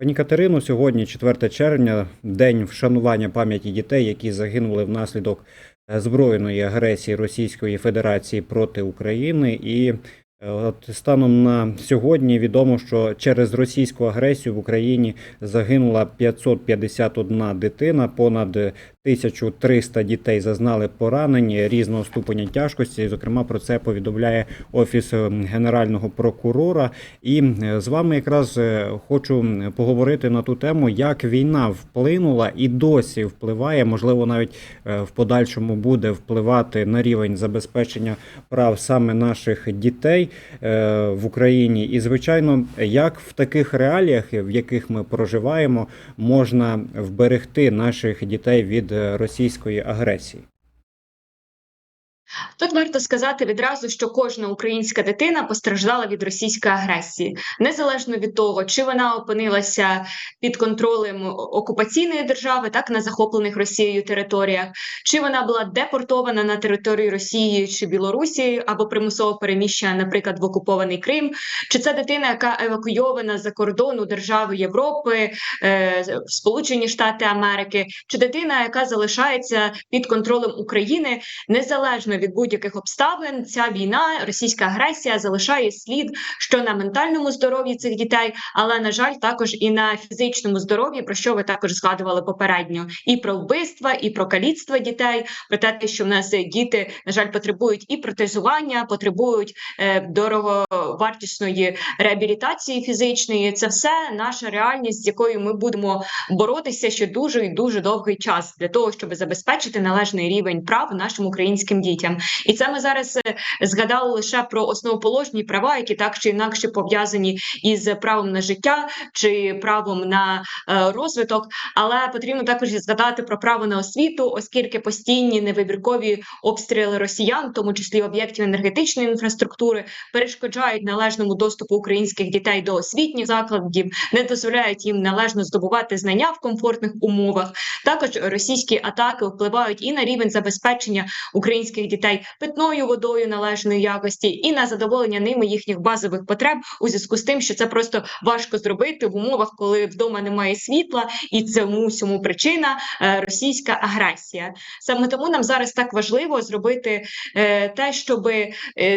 Пані Катерину, сьогодні 4 червня, день вшанування пам'яті дітей, які загинули внаслідок е, збройної агресії Російської Федерації проти України. І е, от станом на сьогодні відомо, що через російську агресію в Україні загинула 551 дитина, понад 1300 дітей зазнали поранень різного ступеня тяжкості. Зокрема, про це повідомляє офіс е, генерального прокурора. І з вами якраз е, хочу поговорити на ту тему, як війна вплинула і досі впливає, можливо, навіть е, в подальшому буде впливати на рівень забезпечення прав саме наших дітей е, в Україні. І, звичайно, як в таких реаліях, в яких ми проживаємо, можна вберегти наших дітей від російської агресії. Тут варто сказати відразу, що кожна українська дитина постраждала від російської агресії, незалежно від того, чи вона опинилася під контролем окупаційної держави, так на захоплених Росією територіях, чи вона була депортована на територію Росії чи Білорусі або примусово переміщена, наприклад, в окупований Крим, чи це дитина, яка евакуйована за кордону держави Європи, е, Сполучені Штати Америки, чи дитина, яка залишається під контролем України, незалежно від будь-яких обставин, ця війна, російська агресія залишає слід що на ментальному здоров'ї цих дітей, але на жаль, також і на фізичному здоров'ї, про що ви також згадували попередньо, і про вбивства, і про каліцтва дітей, про те, що в нас діти на жаль потребують і протезування, потребують е, дороговартісної реабілітації фізичної. Це все наша реальність, з якою ми будемо боротися ще дуже і дуже довгий час для того, щоб забезпечити належний рівень прав нашим українським дітям. І це ми зараз е, згадали лише про основоположні права, які так чи інакше пов'язані із правом на життя чи правом на е, розвиток. Але потрібно також згадати про право на освіту, оскільки постійні невибіркові обстріли росіян, в тому числі об'єктів енергетичної інфраструктури, перешкоджають належному доступу українських дітей до освітніх закладів, не дозволяють їм належно здобувати знання в комфортних умовах. Також російські атаки впливають і на рівень забезпечення українських дітей питною водою належної якості, і на задоволення ними їхніх базових потреб у зв'язку з тим, що це просто важко зробити в умовах, коли вдома немає світла, і цьому всьому причина е, російська агресія. Саме тому нам зараз так важливо зробити е, те, щоб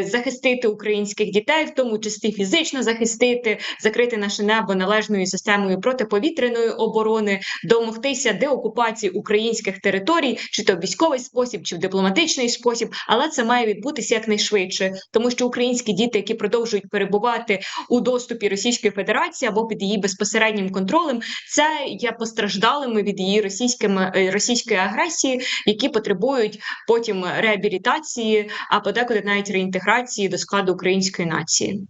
захистити українських дітей, в тому числі фізично захистити, закрити наше небо належною системою протиповітряної оборони, домогтися деокупації українських територій, чи то військовий спосіб, чи в дипломатичний спосіб, але це має відбутися якнайшвидше, тому що українські діти, які продовжують перебувати у доступі Російської Федерації або під її безпосереднім контролем, це є постраждалими від її російськими е, російської агресії, які потребують потім реабілітації, а подекуди навіть реінтеграції до складу української нації.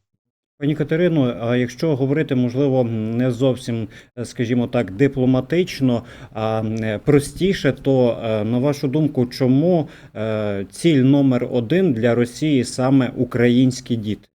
Пані Катерино, а якщо говорити, можливо, не зовсім, е, скажімо так, дипломатично, а е, простіше, то е, на вашу думку, чому ціль номер один для Росії саме українські діти?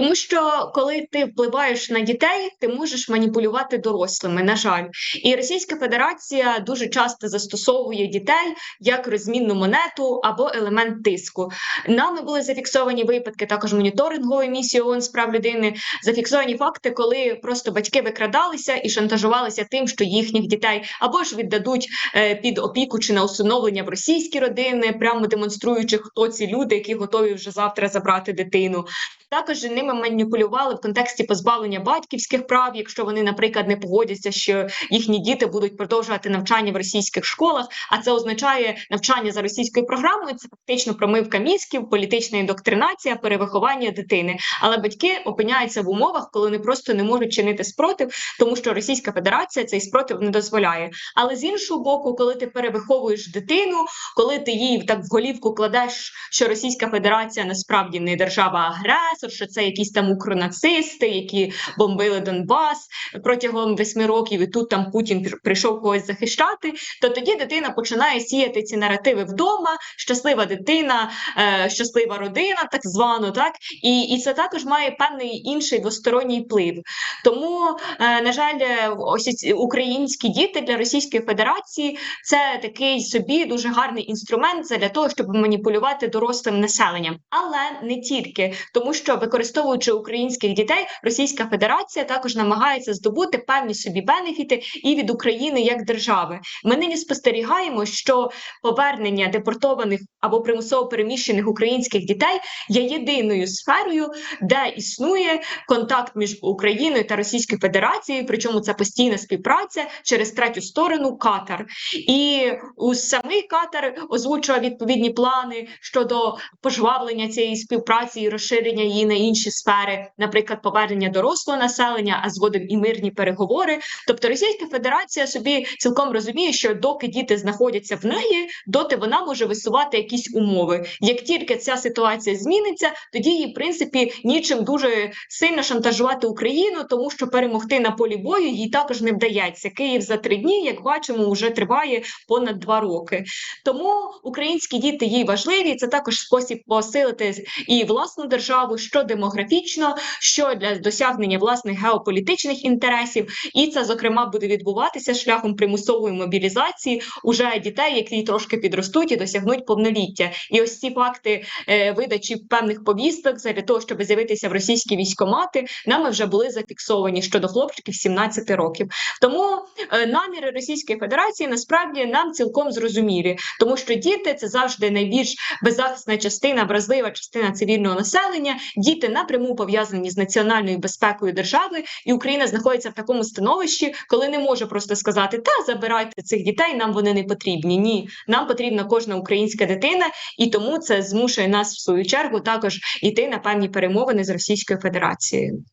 Тому що коли ти впливаєш на дітей, ти можеш маніпулювати дорослими. На жаль, і Російська Федерація дуже часто застосовує дітей як розмінну монету або елемент тиску. Нами були зафіксовані випадки, також моніторингової місії ООН з прав людини. Зафіксовані факти, коли просто батьки викрадалися і шантажувалися тим, що їхніх дітей або ж віддадуть е, під опіку чи на усиновлення в російські родини, прямо демонструючи, хто ці люди, які готові вже завтра забрати дитину. Також ними маніпулювали в контексті позбавлення батьківських прав, якщо вони, наприклад, не погодяться, що їхні діти будуть продовжувати навчання в російських школах. А це означає навчання за російською програмою. Це фактично промивка мізків, політична індоктринація, перевиховання дитини. Але батьки опиняються в умовах, коли вони просто не можуть чинити спротив, тому що Російська Федерація цей спротив не дозволяє. Але з іншого боку, коли ти перевиховуєш дитину, коли ти їй так в голівку кладеш, що Російська Федерація насправді не держава-агресор, що це якісь там укронацисти, які бомбили Донбас протягом восьми років, і тут там Путін прийшов когось захищати. То тоді дитина починає сіяти ці наративи вдома. Щаслива дитина, е, щаслива родина, так звано, так і, і це також має певний інший двосторонній вплив. Тому, е, на жаль, ось українські діти для Російської Федерації це такий собі дуже гарний інструмент для того, щоб маніпулювати дорослим населенням, але не тільки тому, що використовують використовуючи українських дітей, Російська Федерація також намагається здобути певні собі бенефіти і від України як держави. Ми нині спостерігаємо, що повернення депортованих або примусово переміщених українських дітей є єдиною сферою, де існує контакт між Україною та Російською Федерацією. Причому це постійна співпраця через третю сторону Катар. І у самий Катар озвучував відповідні плани щодо пожвавлення цієї співпраці і розширення її на інші сфери, наприклад, повернення дорослого населення, а згодом і мирні переговори. Тобто Російська Федерація собі цілком розуміє, що доки діти знаходяться в неї, доти вона може висувати якісь умови. Як тільки ця ситуація зміниться, тоді їй в принципі нічим дуже сильно шантажувати Україну, тому що перемогти на полі бою їй також не вдається. Київ за три дні, як бачимо, вже триває понад два роки. Тому українські діти їй важливі. Це також спосіб посилити і власну державу, що демографічно, що для досягнення власних геополітичних інтересів, і це зокрема буде відбуватися шляхом примусової мобілізації уже дітей, які трошки підростуть і досягнуть повноліття. І ось ці факти е, видачі певних повісток для того, щоб з'явитися в російські військомати, нами вже були зафіксовані щодо хлопчиків 17 років. Тому е, наміри Російської Федерації насправді нам цілком зрозумілі, тому що діти це завжди найбільш беззахисна частина, вразлива частина цивільного населення. Діти напряму пов'язані з національною безпекою держави, і Україна знаходиться в такому становищі, коли не може просто сказати: та забирайте цих дітей, нам вони не потрібні. Ні, нам потрібна кожна українська дитина, і тому це змушує нас в свою чергу також йти на певні перемовини з Російською Федерацією.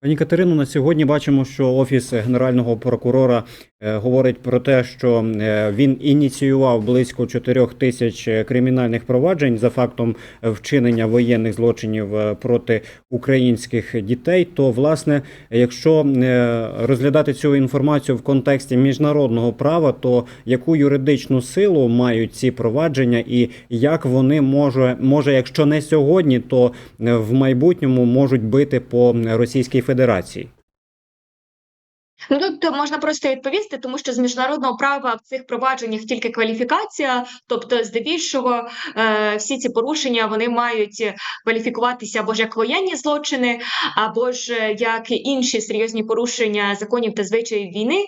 Пані Катерино, на сьогодні бачимо, що офіс генерального прокурора говорить про те, що е, він ініціював близько 4 тисяч е, кримінальних проваджень за фактом вчинення воєнних злочинів е, проти українських дітей. То, власне, якщо е, розглядати цю інформацію в контексті міжнародного права, то яку юридичну силу мають ці провадження, і як вони може, може, якщо не сьогодні, то е, в майбутньому можуть бити по Російській Федерації? Ну тут можна просто відповісти, тому що з міжнародного права в цих провадженнях тільки кваліфікація, тобто, здебільшого, е, всі ці порушення вони мають кваліфікуватися або ж як воєнні злочини, або ж е, як інші серйозні порушення законів та звичаїв війни.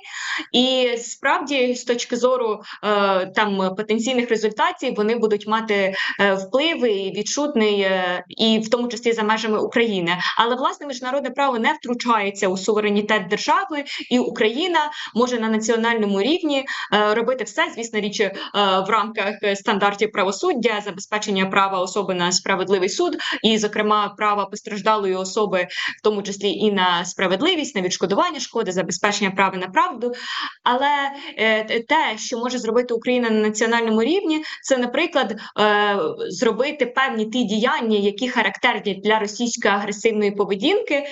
І справді, з точки зору е, там потенційних результатів, вони будуть мати е, вплив і відчутний, і в тому числі за межами України. Але власне міжнародне право не втручається у суверенітет держави і Україна може на національному рівні е, робити все, звісно, річ е, в рамках стандартів правосуддя, забезпечення права особи на справедливий суд, і, зокрема, права постраждалої особи, в тому числі і на справедливість, на відшкодування шкоди, забезпечення права на правду. Але е, те, що може зробити Україна на національному рівні, це, наприклад, зробити певні ті діяння, які характерні для російської агресивної поведінки,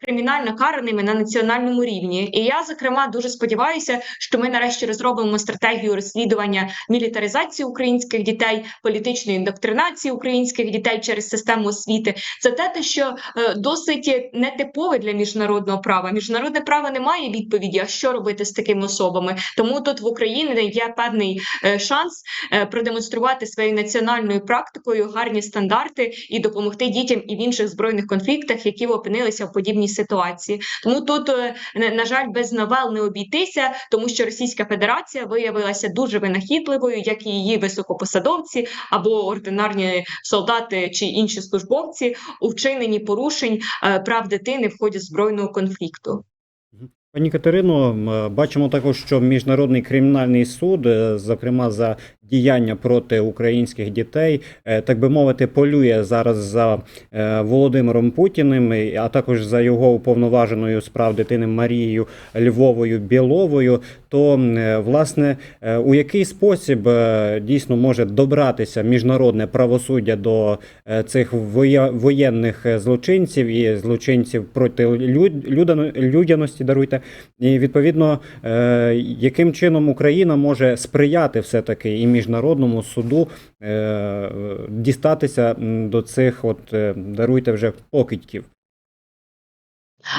кримінально караними на національному рівні. І я зокрема дуже сподіваюся, що ми нарешті розробимо стратегію розслідування мілітаризації українських дітей, політичної індоктринації українських дітей через систему освіти. Це те, те, що е, досить нетипове для міжнародного права. Міжнародне право не має відповіді, а що робити з такими особами. Тому тут в Україні є певний е, шанс е, продемонструвати своєю національною практикою гарні стандарти і допомогти дітям і в інших збройних конфліктах, які опинилися в подібній ситуації. Тому тут на жаль, без новел не обійтися, тому що Російська Федерація виявилася дуже винахідливою, як і її високопосадовці або ординарні солдати чи інші службовці у вчиненні порушень е, прав дитини в ході збройного конфлікту. Пані Катерино, бачимо також, що міжнародний кримінальний суд, е, зокрема за діяння проти українських дітей, е, так би мовити, полює зараз за е, Володимиром Путіним, а також за його уповноваженою з прав дитини Марією Львовою Біловою. То е, власне у який спосіб дійсно може добратися міжнародне правосуддя до цих воєнних злочинців і злочинців проти люд- людяності, даруйте, і відповідно, яким чином Україна може сприяти все-таки і міжнародному суду е, дістатися до цих, от е, даруйте вже покидьків.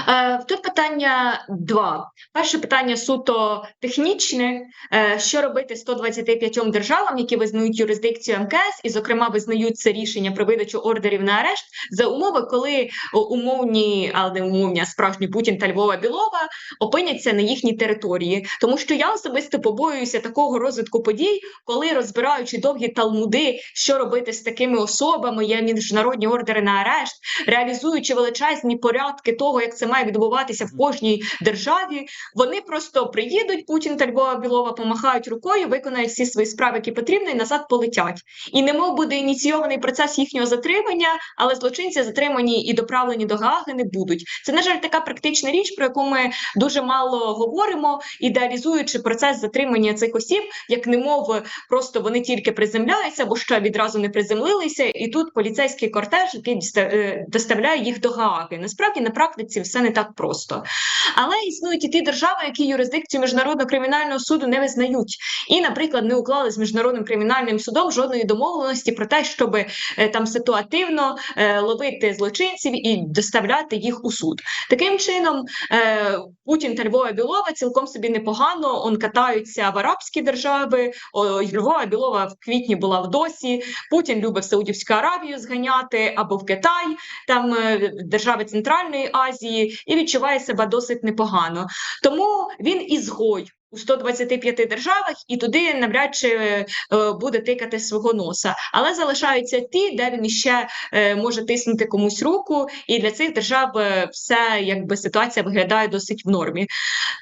Е, Тут питання два. Перше питання суто технічне. Е, Що робити 125 державам, які визнають юрисдикцію МКС, і, зокрема, визнають це рішення про видачу ордерів на арешт за умови, коли умовні, але не умовні, а справжні Путін та Львова Білова опиняться на їхній території. Тому що я особисто побоююся такого розвитку подій, коли розбираючи довгі талмуди, що робити з такими особами, є міжнародні ордери на арешт, реалізуючи величезні порядки того, як це має відбуватися в кожній державі, вони просто приїдуть, Путін та Львова Білова помахають рукою, виконають всі свої справи, які потрібні, і назад полетять. І немов буде ініційований процес їхнього затримання, але злочинці затримані і доправлені до Гааги не будуть. Це на жаль така практична річ, про яку ми дуже мало говоримо, ідеалізуючи процес затримання цих осіб, як немов просто вони тільки приземляються, або ще відразу не приземлилися, і тут поліцейський кортеж, який е, доставляє їх до Гааги. Насправді на практиці все не так просто. Але існують і ті держави, які юрисдикцію міжнародного кримінального суду не визнають, і, наприклад, не уклали з міжнародним кримінальним судом жодної домовленості про те, щоб е, там ситуативно е, ловити злочинців і доставляти їх у суд. Таким чином, е, Путін та Львова Білова цілком собі непогано он катаються в арабські держави. Львова Білова в квітні була в Досі. Путін любить в Саудівську Аравію зганяти або в Китай, там держави Центральної Азії, і відчуває себе досить непогано. Тому він ізгой. У 125 державах і туди навряд чи е, буде тикати свого носа, але залишаються ті, де він іще е, може тиснути комусь руку, і для цих держав е, все якби ситуація виглядає досить в нормі.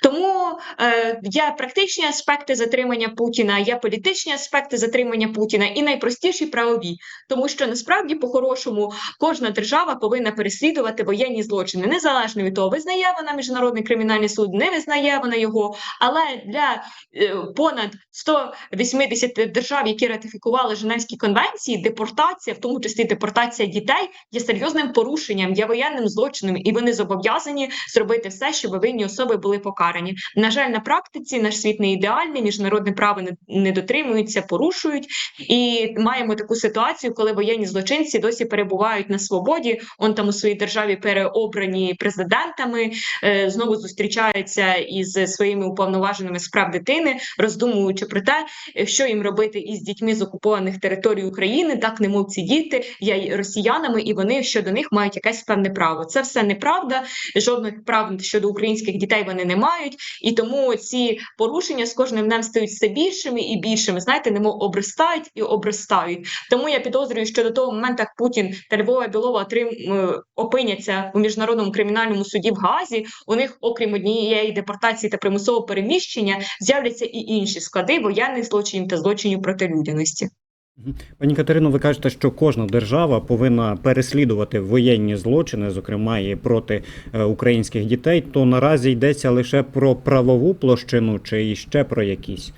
Тому е, є практичні аспекти затримання Путіна, є політичні аспекти затримання Путіна і найпростіші правові, тому що насправді по-хорошому кожна держава повинна переслідувати воєнні злочини, незалежно від того, визнає вона міжнародний кримінальний суд, не визнає вона його. Але для е, понад 180 держав, які ратифікували Женевські конвенції, депортація, в тому числі депортація дітей, є серйозним порушенням, є воєнним злочином, і вони зобов'язані зробити все, щоб винні особи були покарані. На жаль, на практиці наш світ не ідеальний, міжнародне право не, дотримуються, порушують, і маємо таку ситуацію, коли воєнні злочинці досі перебувають на свободі. Он там у своїй державі переобрані президентами, е, знову зустрічаються із своїми уповноваженими з прав дитини, роздумуючи про те, що їм робити із дітьми з окупованих територій України, так немов ці діти є росіянами, і вони щодо них мають якесь певне право. Це все неправда. Жодних прав щодо українських дітей вони не мають, і тому ці порушення з кожним днем стають все більшими і більшими. Знаєте, немов обростають і обростають. Тому я підозрюю, що до того моменту, Путін та Львова Білова отрим е, опиняться у міжнародному кримінальному суді в Гаазі, у них, окрім однієї депортації та примусового переміщення, з'являться і інші склади воєнних злочинів та злочинів проти людяності. Пані Катерино, ви кажете, що кожна держава повинна переслідувати воєнні злочини, зокрема і проти е, українських дітей. То наразі йдеться лише про правову площину чи ще про якісь.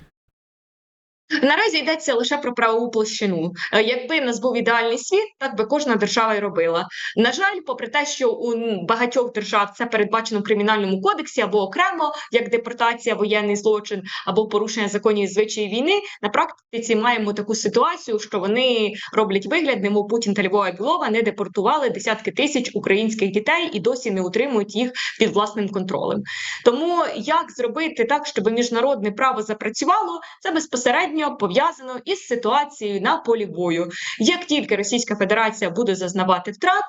Наразі йдеться лише про правову площину. Е, Якби в нас був ідеальний світ, так би кожна держава й робила. На жаль, попри те, що у багатьох держав це передбачено в кримінальному кодексі або окремо, як депортація, воєнний злочин або порушення законів і звичаїв війни, на практиці маємо таку ситуацію, що вони роблять вигляд, немов Путін та Львова Білова не депортували десятки тисяч українських дітей і досі не утримують їх під власним контролем. Тому як зробити так, щоб міжнародне право запрацювало, це безпосередньо пов'язано із ситуацією на полі бою. Як тільки Російська Федерація буде зазнавати втрат,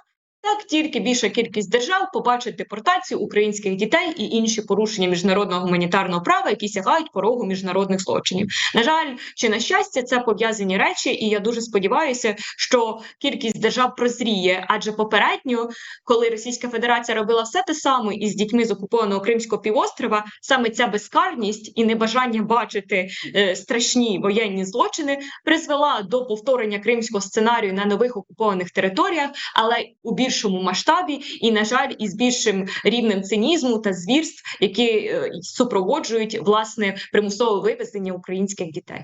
так тільки більша кількість держав побачить депортацію українських дітей і інші порушення міжнародного гуманітарного права, які сягають порогу міжнародних злочинів. На жаль, чи на щастя, це пов'язані речі, і я дуже сподіваюся, що кількість держав прозріє, адже попередньо, коли Російська Федерація робила все те саме із дітьми з окупованого Кримського півострова, саме ця безкарність і небажання бачити е, страшні воєнні злочини призвела до повторення кримського сценарію на нових окупованих територіях, але у більшому масштабі, і на жаль, із більшим рівнем цинізму та звірств, які е, супроводжують власне примусове вивезення українських дітей.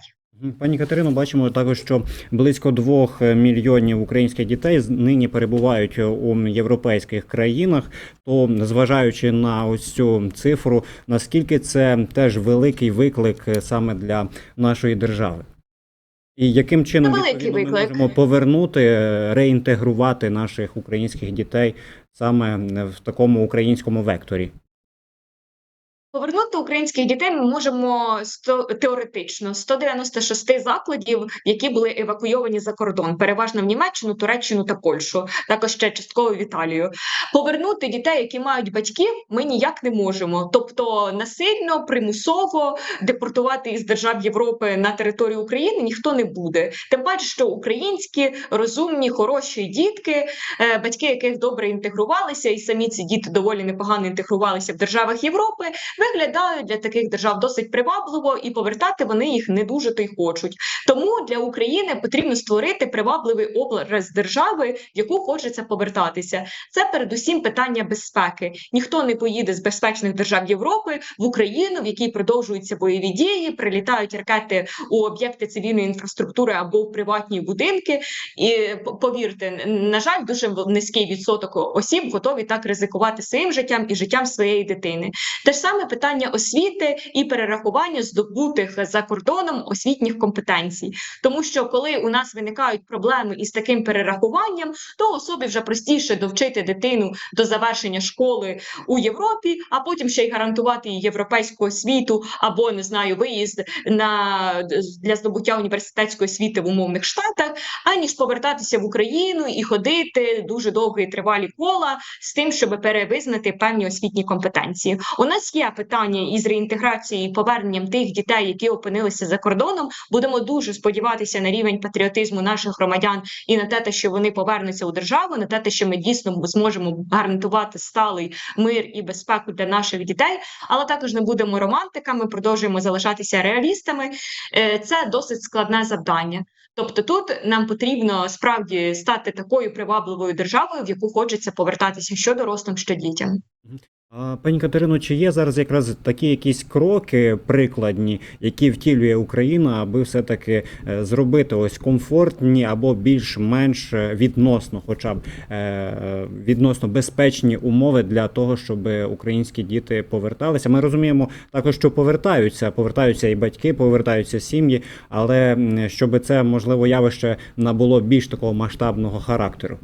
Пані Катерино, бачимо також, що близько двох мільйонів українських дітей нині перебувають у європейських країнах. То, зважаючи на ось цю цифру, наскільки це теж великий виклик е, саме для нашої держави? І яким чином відповідно, ми можемо повернути, реінтегрувати наших українських дітей саме в такому українському векторі? Повернути українських дітей ми можемо сто теоретично 196 закладів, які були евакуйовані за кордон, переважно в Німеччину, Туреччину та Польщу, також ще частково в Італію. Повернути дітей, які мають батьків, ми ніяк не можемо. Тобто насильно, примусово депортувати із держав Європи на територію України ніхто не буде. Тим паче, що українські розумні, хороші дітки, е, батьки яких добре інтегрувалися, і самі ці діти доволі непогано інтегрувалися в державах Європи виглядають для таких держав досить привабливо, і повертати вони їх не дуже то й хочуть. Тому для України потрібно створити привабливий образ держави, в яку хочеться повертатися. Це передусім питання безпеки. Ніхто не поїде з безпечних держав Європи в Україну, в якій продовжуються бойові дії, прилітають ракети у об'єкти цивільної інфраструктури або в приватні будинки. І повірте, на жаль, дуже низький відсоток осіб готові так ризикувати своїм життям і життям своєї дитини. Те ж саме питання освіти і перерахування здобутих за кордоном освітніх компетенцій, тому що коли у нас виникають проблеми із таким перерахуванням, то особі вже простіше довчити дитину до завершення школи у Європі, а потім ще й гарантувати їй європейську освіту або не знаю, виїзд на для здобуття університетської освіти в умовних штатах, аніж повертатися в Україну і ходити дуже довгі тривалі кола з тим, щоб перевизнати певні освітні компетенції. У нас є питання із реінтеграцією і поверненням тих дітей, які опинилися за кордоном. Будемо дуже сподіватися на рівень патріотизму наших громадян і на те, що вони повернуться у державу, на те, що ми дійсно зможемо гарантувати сталий мир і безпеку для наших дітей. Але також не будемо романтиками, продовжуємо залишатися реалістами. Е, Це досить складне завдання. Тобто тут нам потрібно справді стати такою привабливою державою, в яку хочеться повертатися що дорослим, що дітям. Пані Катерино, чи є зараз якраз такі якісь кроки прикладні, які втілює Україна, аби все-таки е, зробити ось комфортні або більш-менш відносно, хоча б е, відносно безпечні умови для того, щоб українські діти поверталися? Ми розуміємо також, що повертаються, повертаються і батьки, повертаються сім'ї, але щоб це можливо явище набуло більш такого масштабного характеру.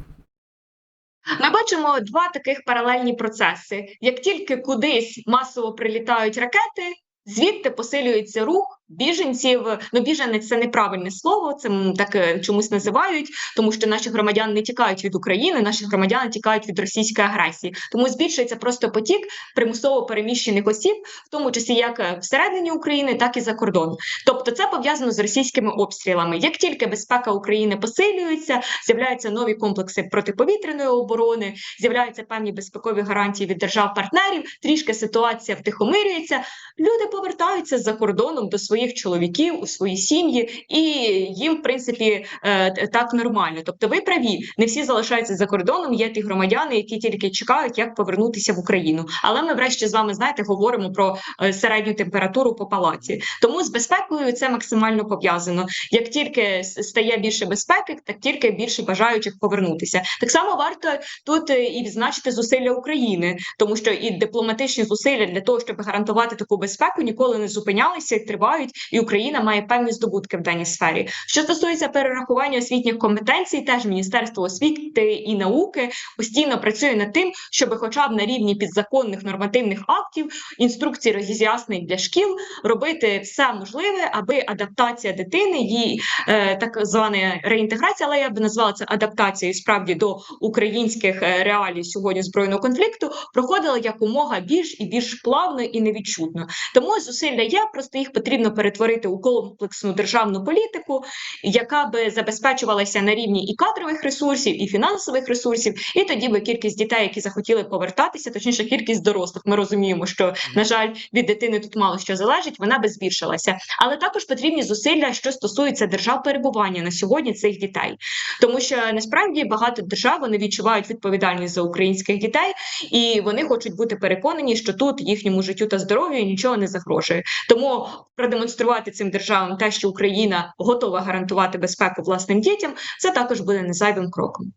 Бачимо два таких паралельні процеси. Як тільки кудись масово прилітають ракети, звідти посилюється рух біженців. Ну, біженець це неправильне слово, це так е, чомусь називають, тому що наші громадяни не тікають від України, наші громадяни тікають від російської агресії. Тому збільшується просто потік примусово переміщених осіб, в тому числі як е, всередині України, так і за кордон. Тобто, це пов'язано з російськими обстрілами. Як тільки безпека України посилюється, з'являються нові комплекси протиповітряної оборони, з'являються певні безпекові гарантії від держав-партнерів. Трішки ситуація втихомирюється. Люди повертаються за кордоном до своїх чоловіків у свої сім'ї, і їм, в принципі, е, так нормально. Тобто, ви праві, не всі залишаються за кордоном. Є ті громадяни, які тільки чекають, як повернутися в Україну. Але ми, врешті, з вами знаєте, говоримо про е, середню температуру по палаці. Тому з безпекою це максимально пов'язано. Як тільки стає більше безпеки, так тільки більше бажаючих повернутися. Так само варто тут е, і відзначити зусилля України, тому що і дипломатичні зусилля для того, щоб гарантувати таку безпеку, ніколи не зупинялися і тривають. І Україна має певні здобутки в даній сфері. Що стосується перерахування освітніх компетенцій, теж Міністерство освіти і науки постійно працює над тим, щоб, хоча б на рівні підзаконних нормативних актів, інструкцій роз'яснень для шкіл, робити все можливе, аби адаптація дитини, її е, так звана реінтеграція, але я би назвала це адаптацією справді до українських е, реалій сьогодні збройного конфлікту, проходила якомога більш і більш плавно і невідчутно. Тому зусилля є, просто їх потрібно перетворити у комплексну державну політику, яка би забезпечувалася на рівні і кадрових ресурсів, і фінансових ресурсів. І тоді би кількість дітей, які захотіли повертатися, точніше, кількість дорослих. Ми розуміємо, що на жаль, від дитини тут мало що залежить, вона би збільшилася. Але також потрібні зусилля, що стосуються держав перебування на сьогодні цих дітей, тому що насправді багато держав вони відчувають відповідальність за українських дітей, і вони хочуть бути переконані, що тут їхньому життю та здоров'ю нічого не загрожує. Тому продемонструвати цим державам те, що Україна готова гарантувати безпеку власним дітям, це також буде незайвим кроком.